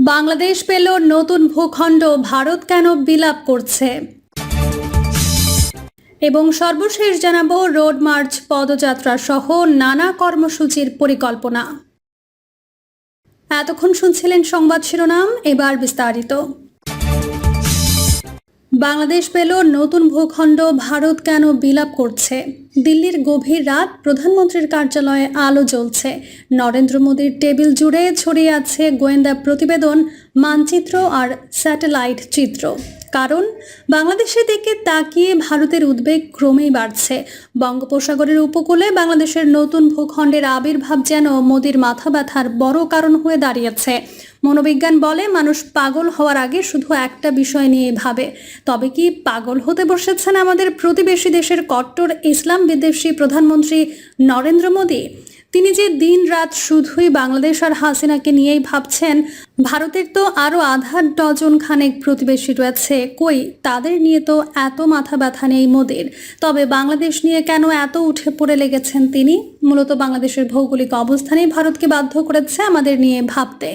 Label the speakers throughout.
Speaker 1: বাংলাদেশ পেল নতুন ভূখণ্ড, ভারত কেন বিলাপ করছে? এবং সর্বশেষ জানাব রোড মার্চ পদযাত্রা সহ নানা কর্মসূচির পরিকল্পনা। এতক্ষণ শুনছিলেন সংবাদ শিরোনাম, এবার বিস্তারিত। বাংলাদেশ পেল নতুন ভূখণ্ড, ভারত কেন বিলাপ করছে? দিল্লির গভীর রাত প্রধানমন্ত্রীর কার্যালয়ে আলো জ্বলছে। নরেন্দ্র মোদীর টেবিল জুড়ে ছড়িয়ে আছে গোয়েন্দা প্রতিবেদন, মানচিত্র আর স্যাটেলাইট চিত্র। কারণ বাংলাদেশের দিকে তাকিয়ে ভারতের উদ্বেগ ক্রমেই বাড়ছে। বঙ্গোপসাগরের উপকূলে বাংলাদেশের নতুন ভূখণ্ডের আবির্ভাব যেন মোদির মাথা ব্যথার বড় কারণ হয়ে দাঁড়িয়েছে। মনোবিজ্ঞান বলে মানুষ পাগল হওয়ার আগে শুধু একটা বিষয় নিয়ে ভাবে। তবে কি পাগল হতে বসেছেন আমাদের প্রতিবেশী দেশের কট্টর ইসলাম বিদ্বেষী প্রধানমন্ত্রী নরেন্দ্র মোদী? তিনি যে দিন রাত শুধুই বাংলাদেশ আর হাসিনাকে নিয়েই ভাবছেন, ভারতের তো আরও আধা ডজন খানেক প্রতিবেশী রয়েছে, কই তাদের নিয়ে তো এত মাথা ব্যথা নেই মোদের। তবে বাংলাদেশ নিয়ে কেন এত উঠে পড়ে লেগেছেন তিনি? মূলত বাংলাদেশের ভৌগোলিক অবস্থানেই ভারতকে বাধ্য করেছে আমাদের নিয়ে ভাবতে।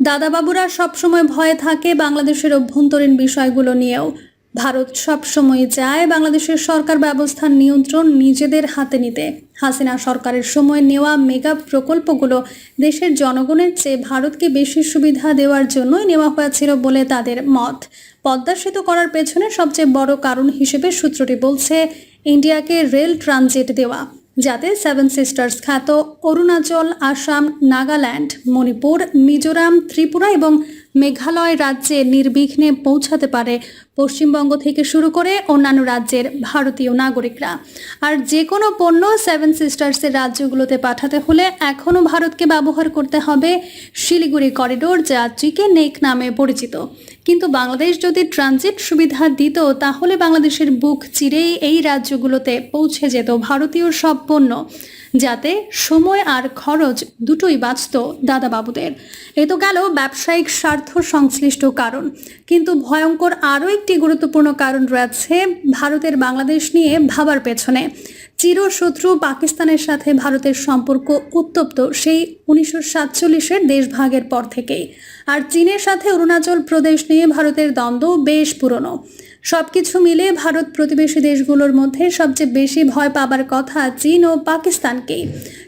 Speaker 1: দাদাবাবুরা সবসময় ভয়ে থাকে বাংলাদেশের অভ্যন্তরীণ বিষয়গুলো নিয়েও। ভারত সবসময় চায় বাংলাদেশের সরকার ব্যবস্থার নিয়ন্ত্রণ নিজেদের হাতে নিতে। হাসিনা সরকারের সময় নেওয়া মেগা প্রকল্পগুলো দেশের জনগণের চেয়ে ভারতকে বেশি সুবিধা দেওয়ার জন্যই নেওয়া হয়েছিল বলে তাদের মত। পদ্মা সেতু করার পেছনে সবচেয়ে বড় কারণ হিসেবে সূত্রটি বলছে, ইন্ডিয়াকে রেল ট্রানজিট দেওয়া। যাতে সেভেন সিস্টার্স খ্যাত অরুণাচল, আসাম, নাগাল্যান্ড, মণিপুর, মিজোরাম, ত্রিপুরা এবং মেঘালয় রাজ্যে নির্বিঘ্নে পৌঁছাতে পারে পশ্চিমবঙ্গ থেকে শুরু করে অন্যান্য রাজ্যের ভারতীয় নাগরিকরা। আর যে কোনো পণ্য সেভেন সিস্টার্সের রাজ্যগুলোতে পাঠাতে হলে এখনও ভারতকে ব্যবহার করতে হবে শিলিগুড়ি করিডোর, যা চিকেন নেক নামে পরিচিত। কিন্তু বাংলাদেশ যদি ট্রানজিট সুবিধা দিত, তাহলে বাংলাদেশের বুক চিরেই এই রাজ্যগুলোতে পৌঁছে যেত ভারতীয় সব পণ্য। যাতে সময় আর খরচ দুটোই বাঁচত দাদাবাবুদের। এ তো গেল ব্যবসায়িক স্বার্থ সংশ্লিষ্ট কারণ। কিন্তু ভয়ঙ্কর আরও একটি গুরুত্বপূর্ণ কারণ রয়েছে ভারতের বাংলাদেশ নিয়ে ভাবার পেছনে। চিরশত্রু পাকিস্তানের সাথে ভারতের সম্পর্ক উত্তপ্ত সেই উনিশশো সাতচল্লিশের দেশভাগের পর থেকেই। আর চীনের সাথে অরুণাচল প্রদেশ নিয়ে ভারতের দ্বন্দ্ব বেশ পুরনো। সবকিছু মিলে ভারত প্রতিবেশী দেশগুলোর মধ্যে সবচেয়ে বেশি ভয় পাবার কথা চীন ও পাকিস্তানকেই।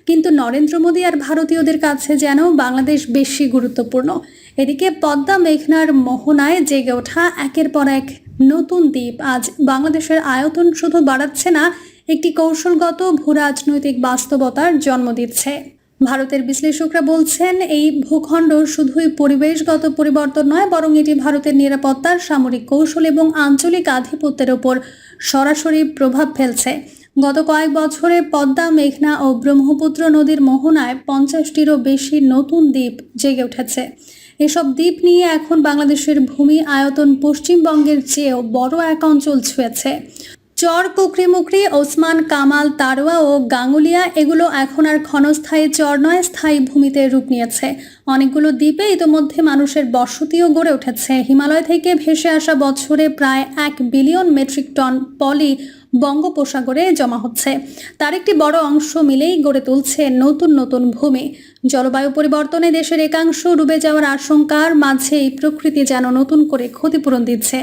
Speaker 1: কিন্তু নরেন্দ্র মোদী আর ভারতীয়দের কাছে যেন বাংলাদেশ বেশি গুরুত্বপূর্ণ। এদিকে পদ্মা মেঘনার মোহনায় জেগে ওঠা একের পর এক নতুন দ্বীপ আজ বাংলাদেশের আয়তন শুধু বাড়াচ্ছে না একটি কৌশলগত ভূরাজনৈতিক বাস্তবতার জন্ম দিচ্ছে। ভারতের বিশ্লেষকরা বলছেন, এই ভূখণ্ড শুধুই পরিবেশগত পরিবর্তন নয়, বরং এটি ভারতের নিরাপত্তার সামরিক কৌশল এবং আঞ্চলিক আধিপত্যের ওপর সরাসরি প্রভাব ফেলছে। গত কয়েক বছরে পদ্মা, মেঘনা ও ব্রহ্মপুত্র নদীর মোহনায় পঞ্চাশটিরও বেশি নতুন দ্বীপ জেগে উঠেছে। এসব দ্বীপ নিয়ে এখন বাংলাদেশের ভূমি আয়তন পশ্চিমবঙ্গের চেয়েও বড় এক অঞ্চল ছুঁয়েছে। চর কুকরি মুকরি ওসমান, কামাল তারোয়া ও গাঙ্গুলিয়া, এগুলো এখন আর ক্ষণস্থায়ী চর নয়, স্থায়ী ভূমিতে রূপ নিয়েছে। অনেকগুলো দ্বীপে ইতোমধ্যে মানুষের বসতিও গড়ে উঠেছে। হিমালয় থেকে ভেসে আসা বছরে প্রায় এক বিলিয়ন মেট্রিক টন পলি বঙ্গোপসাগরে জমা হচ্ছে। তার একটি বড় অংশ মিলেই গড়ে তুলছে নতুন নতুন ভূমি। জলবায়ু পরিবর্তনে দেশের একাংশ ডুবে যাওয়ার আশঙ্কার মাঝেই প্রকৃতি যেন নতুন করে ক্ষতিপূরণ দিচ্ছে।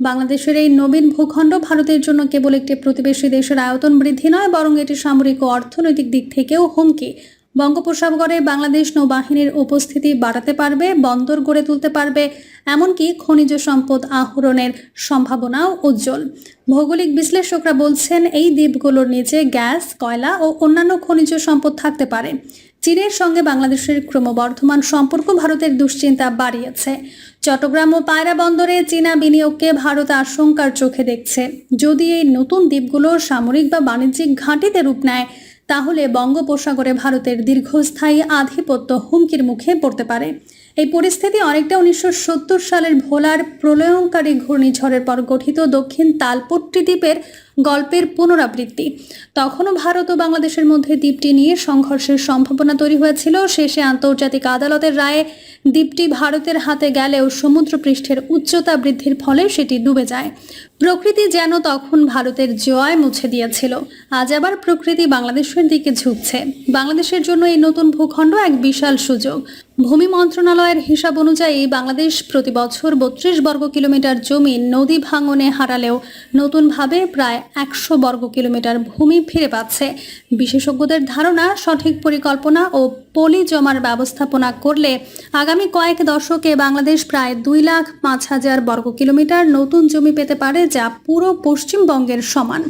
Speaker 1: বাংলাদেশের এই নবীন ভূখণ্ড ভারতের জন্য কেবল একটি প্রতিবেশী দেশের আয়তন বৃদ্ধি নয়, বরং এটি সামরিক ও অর্থনৈতিক দিক থেকেও হুমকি। বঙ্গোপসাগরে বাংলাদেশ নৌবাহিনীর উপস্থিতি বাড়াতে পারবে, বন্দর গড়ে তুলতে পারবে, এমনকি খনিজ সম্পদ আহরণের সম্ভাবনাও উজ্জ্বল। ভৌগোলিক বিশ্লেষকরা বলছেন, এই দ্বীপগুলোর নিচে গ্যাস, কয়লা ও অন্যান্য খনিজ সম্পদ থাকতে পারে। চীনের সঙ্গে বাংলাদেশের ক্রমবর্ধমান সম্পর্ক ভারতের দুশ্চিন্তা বাড়িয়েছে। চট্টগ্রাম ও পায়রা বন্দরে চীনা বিনিয়োগকে ভারত আশঙ্কার চোখে দেখছে। যদি এই নতুন দ্বীপগুলো সামরিক বা বাণিজ্যিক ঘাঁটিতে রূপ নেয় তাহলে বঙ্গোপসাগরে ভারতের দীর্ঘস্থায়ী আধিপত্য হুমকির মুখে পড়তে পারে। এই পরিস্থিতি অনেকটা উনিশশো সত্তর সালের ভোলার প্রলয়ঙ্কারী ঘূর্ণিঝড়ের পর গঠিত দক্ষিণ তালপট্টি দ্বীপের গল্পের পুনরাবৃত্তি। তখনও ভারত ও বাংলাদেশের মধ্যে দ্বীপটি নিয়ে সংঘর্ষের সম্ভাবনা তৈরি হয়েছিল। শেষে আন্তর্জাতিক আদালতের রায়ে দ্বীপটি ভারতের হাতে গেলেও সমুদ্রপৃষ্ঠের উচ্চতা বৃদ্ধির ফলে সেটি ডুবে যায়। প্রকৃতি যেন তখন ভারতের জয় মুছে দিয়েছিল। আজ আবার প্রকৃতি বাংলাদেশের দিকে ঝুঁকছে। বাংলাদেশের জন্য এই নতুন ভূখণ্ড এক বিশাল সুযোগ। ভূমি মন্ত্রণালয়ের হিসাব অনুযায়ী বাংলাদেশ প্রতি বছর বত্রিশ বর্গ কিলোমিটার জমি নদী ভাঙনে হারালেও নতুনভাবে প্রায় একশো বর্গ কিলোমিটার ভূমি ফিরে পাচ্ছে। বিশেষজ্ঞদের ধারণা, সঠিক পরিকল্পনা ও পলি জমার ব্যবস্থাপনা করলে আগামী কয়েক দশকে বাংলাদেশ প্রায় দুই লাখ পাঁচ হাজার বর্গ কিলোমিটার নতুন জমি পেতে পারে, যা পুরো পশ্চিমবঙ্গের সমান।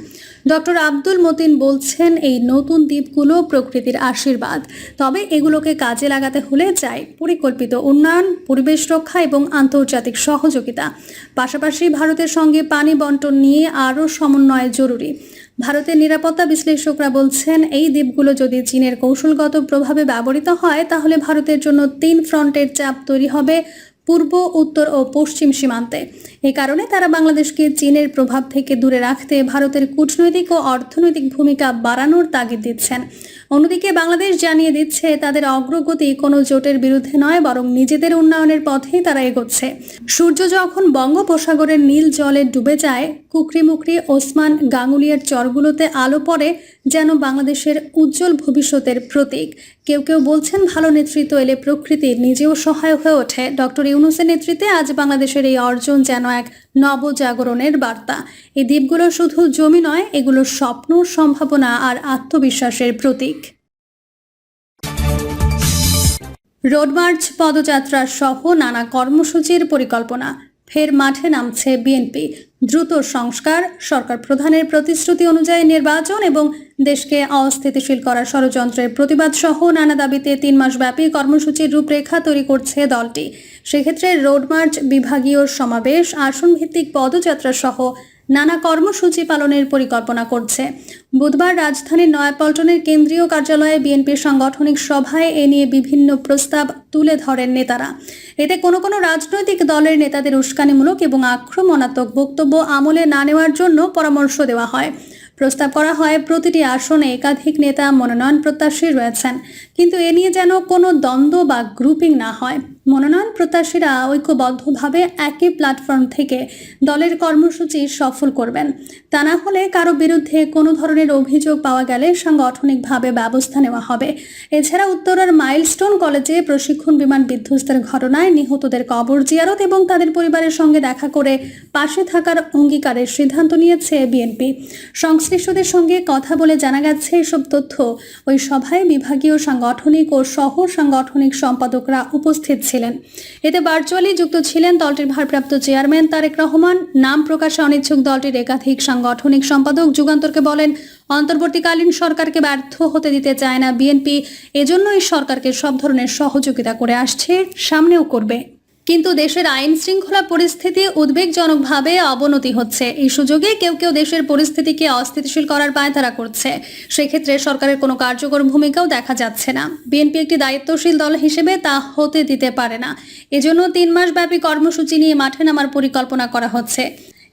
Speaker 1: ডক্টর আব্দুল মতিন বলছেন, এই নতুন দ্বীপগুলো প্রকৃতির আশীর্বাদ। তবে এগুলোকে কাজে লাগাতে হলে চাই পরিকল্পিত উন্নয়ন, পরিবেশ রক্ষা এবং আন্তর্জাতিক সহযোগিতা। পাশাপাশি ভারতের সঙ্গে পানি বন্টন নিয়ে আরও সমন্বয় জরুরি। ভারতের নিরাপত্তা বিশ্লেষকরা বলছেন, এই দ্বীপগুলো যদি চীনের কৌশলগত প্রভাবে ব্যবহৃত হয়, তাহলে ভারতের জন্য তিন ফ্রন্টের চাপ তৈরি হবে পূর্ব, উত্তর ও পশ্চিম সীমান্তে। এ কারণে তারা বাংলাদেশকে চীনের প্রভাব থেকে দূরে রাখতে ভারতের কূটনৈতিক ও অর্থনৈতিক ভূমিকা বাড়ানোর তাগিদ দিচ্ছেন। অন্যদিকে বাংলাদেশ জানিয়ে দিচ্ছে, তাদের অগ্রগতি কোনো জোটের বিরুদ্ধে নয়, বরং নিজেদের উন্নয়নের পথেই তারা এগোচ্ছে। সূর্য যখন বঙ্গোপসাগরের নীল জলে ডুবে যায়, কুকরিমুকরি ওসমান গাঙ্গুলিয়ার চরগুলোতে আলো পড়ে যেন বাংলাদেশের উজ্জ্বল ভবিষ্যতের প্রতীক। কেউ কেউ বলছেন, ভালো নেতৃত্ব এলে প্রকৃতি নিজেও সহায়ক হয়ে ওঠে। ডক্টর ইউনুসের নেতৃত্বে আজ বাংলাদেশের এই অর্জন যেন এক নবজাগরণের বার্তা। এই দ্বীপগুলো শুধু জমি নয়, এগুলো স্বপ্ন, সম্ভাবনা আর আত্মবিশ্বাসের প্রতীক। রোড মার্চ পদযাত্রা সহ নানা কর্মসূচির পরিকল্পনা। ফের মাঠে নামছে বিএনপি। দ্রুত সংস্কার, সরকার প্রধানের প্রতিশ্রুতি অনুযায়ী নির্বাচন এবং দেশকে অস্থিতিশীল করার ষড়যন্ত্রের প্রতিবাদ সহ নানা দাবিতে তিন মাস ব্যাপী কর্মসূচির রূপরেখা তৈরি করছে দলটি। সেক্ষেত্রে রোড মার্চ বিভাগীয় সমাবেশ আসন ভিত্তিক পদযাত্রা সহ নানা কর্মসূচি পালনের পরিকল্পনা করছে। বুধবার রাজধানীর নয়াপল্টনের কেন্দ্রীয় কার্যালয়ে বিএনপির সাংগঠনিক সভায় এ নিয়ে বিভিন্ন প্রস্তাব তুলে ধরেন নেতারা। এতে কোনো কোনো রাজনৈতিক দলের নেতাদের উস্কানিমূলক এবং আক্রমণাত্মক বক্তব্য আমলে না নেওয়ার জন্য পরামর্শ দেওয়া হয়। প্রস্তাব করা হয়, প্রতিটি আসনে একাধিক নেতা মনোনয়ন প্রত্যাশী রয়েছেন। কিন্তু এ নিয়ে যেন কোনো দ্বন্দ্ব বা গ্রুপিং না হয়। মনোনয়ন প্রত্যাশীরা ঐক্যবদ্ধভাবে একই প্ল্যাটফর্ম থেকে দলের কর্মসূচি সফল করবেন। তা না হলে কারও বিরুদ্ধে কোনো ধরনের অভিযোগ পাওয়া গেলে সাংগঠনিকভাবে ব্যবস্থা নেওয়া হবে। এছাড়া উত্তরার মাইলস্টোন কলেজে প্রশিক্ষণ বিমান বিধ্বস্তের ঘটনায় নিহতদের কবর জিয়ারত এবং তাদের পরিবারের সঙ্গে দেখা করে পাশে থাকার অঙ্গীকারের সিদ্ধান্ত নিয়েছে বিএনপি। সংশ্লিষ্টদের সঙ্গে কথা বলে জানা গেছে, এসব তথ্য ওই সভায় বিভাগীয় সাংগঠনিক ও শহর সাংগঠনিক সম্পাদকরা উপস্থিত ছিলেন। এতে ভার্চুয়ালি যুক্ত ছিলেন দলটির ভারপ্রাপ্ত চেয়ারম্যান তারেক রহমান। নাম প্রকাশে অনিচ্ছুক দলটির একাধিক সাংগঠনিক সম্পাদক যুগান্তরকে বলেন, অন্তর্বর্তীকালীন সরকারকে ব্যর্থ হতে দিতে চায় না বিএনপি। এজন্যই সরকারকে সব ধরনের সহযোগিতা করে আসছে, সামনেও করবে। কিন্তু দেশের আইন শৃঙ্খলা পরিস্থিতি উদ্বেগজনকভাবে অবনতি হচ্ছে। এই সুযোগে কেউ কেউ দেশের পরিস্থিতিকে অস্থিতিশীল করার পায়তারা করছে। সেক্ষেত্রে সরকারের কোনো কার্যকর ভূমিকাও দেখা যাচ্ছে না। বিএনপি একটি দায়িত্বশীল দল হিসেবে তা হতে দিতে পারে না। এজন্য তিন মাস ব্যাপী কর্মসূচি নিয়ে মাঠে নামার পরিকল্পনা করা হচ্ছে।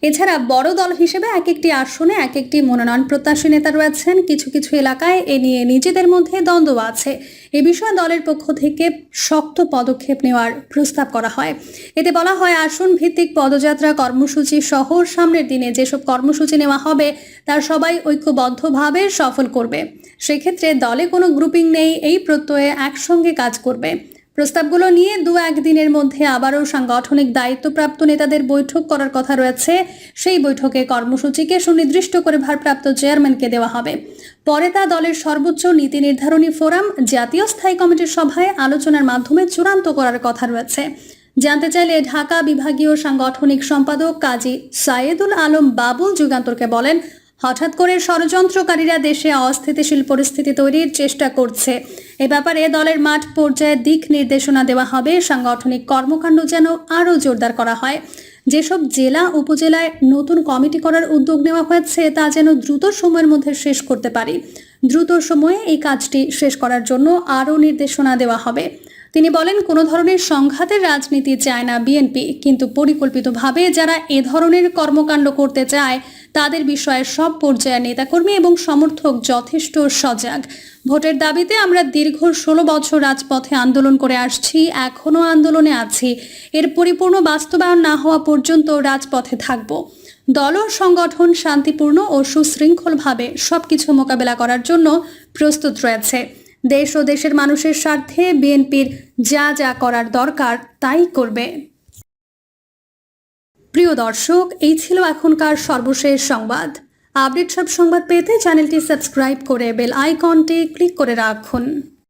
Speaker 1: এছাড়া বড় দল হিসেবে এক একটি আসনে এক একটি মনোনয়ন প্রত্যাশী নেতা রয়েছেন। কিছু কিছু এলাকায় এ নিয়ে নিজেদের মধ্যে দ্বন্দ্ব আছে। এ বিষয়ে দলের পক্ষ থেকে শক্ত পদক্ষেপ নেওয়ার প্রস্তাব করা হয়। এতে বলা হয়, আসন ভিত্তিক পদযাত্রা কর্মসূচি সহ সামনের দিনে যেসব কর্মসূচি নেওয়া হবে, তার সবাই ঐক্যবদ্ধভাবে সফল করবে। সেক্ষেত্রে দলে কোনো গ্রুপিং নেই, এই প্রত্যয়ে একসঙ্গে কাজ করবে। প্রস্তাবগুলো নিয়ে দু একদিনের মধ্যে আবারও সাংগঠনিক দায়িত্বপ্রাপ্ত নেতাদের বৈঠক করার কথা রয়েছে। সেই বৈঠকে কর্মসূচিকে সুনির্দিষ্ট করে ভারপ্রাপ্ত চেয়ারম্যানকে দেওয়া হবে। পরে তা দলের সর্বোচ্চ নীতি নির্ধারণী ফোরাম, জাতীয় স্থায়ী কমিটির সভায় আলোচনার মাধ্যমে চূড়ান্ত করার কথা রয়েছে। জানতে চাইলে ঢাকা বিভাগীয় সাংগঠনিক সম্পাদক কাজী সায়েদুল আলম বাবুল যুগান্তরকে বলেন হঠাৎ করে ষড়যন্ত্রকারীরা দেশে অস্থিতিশীল পরিস্থিতি তৈরির চেষ্টা করছে। এ ব্যাপারে দলের মাঠ পর্যায়ে দিক নির্দেশনা দেওয়া হবে। সাংগঠনিক কর্মকাণ্ড যেন আরও জোরদার করা হয়। যেসব জেলা উপজেলায় নতুন কমিটি করার উদ্যোগ নেওয়া হয়েছে, তা যেন দ্রুত সময়ের মধ্যে শেষ করতে পারি। দ্রুত সময়ে এই কাজটি শেষ করার জন্য আরও নির্দেশনা দেওয়া হবে। তিনি বলেন, কোনো ধরনের সংঘাতের রাজনীতি চায় না বিএনপি কিন্তু পরিকল্পিতভাবে যারা এ ধরনের কর্মকাণ্ড করতে চায়, তাদের বিষয়ে সব পর্যায়ের নেতাকর্মী এবং সমর্থক যথেষ্ট সজাগ। ভোটের দাবিতে আমরা দীর্ঘ ষোলো বছর রাজপথে আন্দোলন করে আসছি, এখনও আন্দোলনে আছি। এর পরিপূর্ণ বাস্তবায়ন না হওয়া পর্যন্ত রাজপথে থাকব। দল ও সংগঠন শান্তিপূর্ণ ও সুশৃঙ্খলভাবে সবকিছু মোকাবেলা করার জন্য প্রস্তুত রয়েছে। দেশ ও দেশের মানুষের স্বার্থে বিএনপির যা যা করার দরকার তাই করবে। প্রিয় দর্শক, এই ছিল এখনকার সর্বশেষ সংবাদ। আপডেট সব সংবাদ পেতে চ্যানেলটি সাবস্ক্রাইব করে বেল আইকনটি ক্লিক করে রাখুন।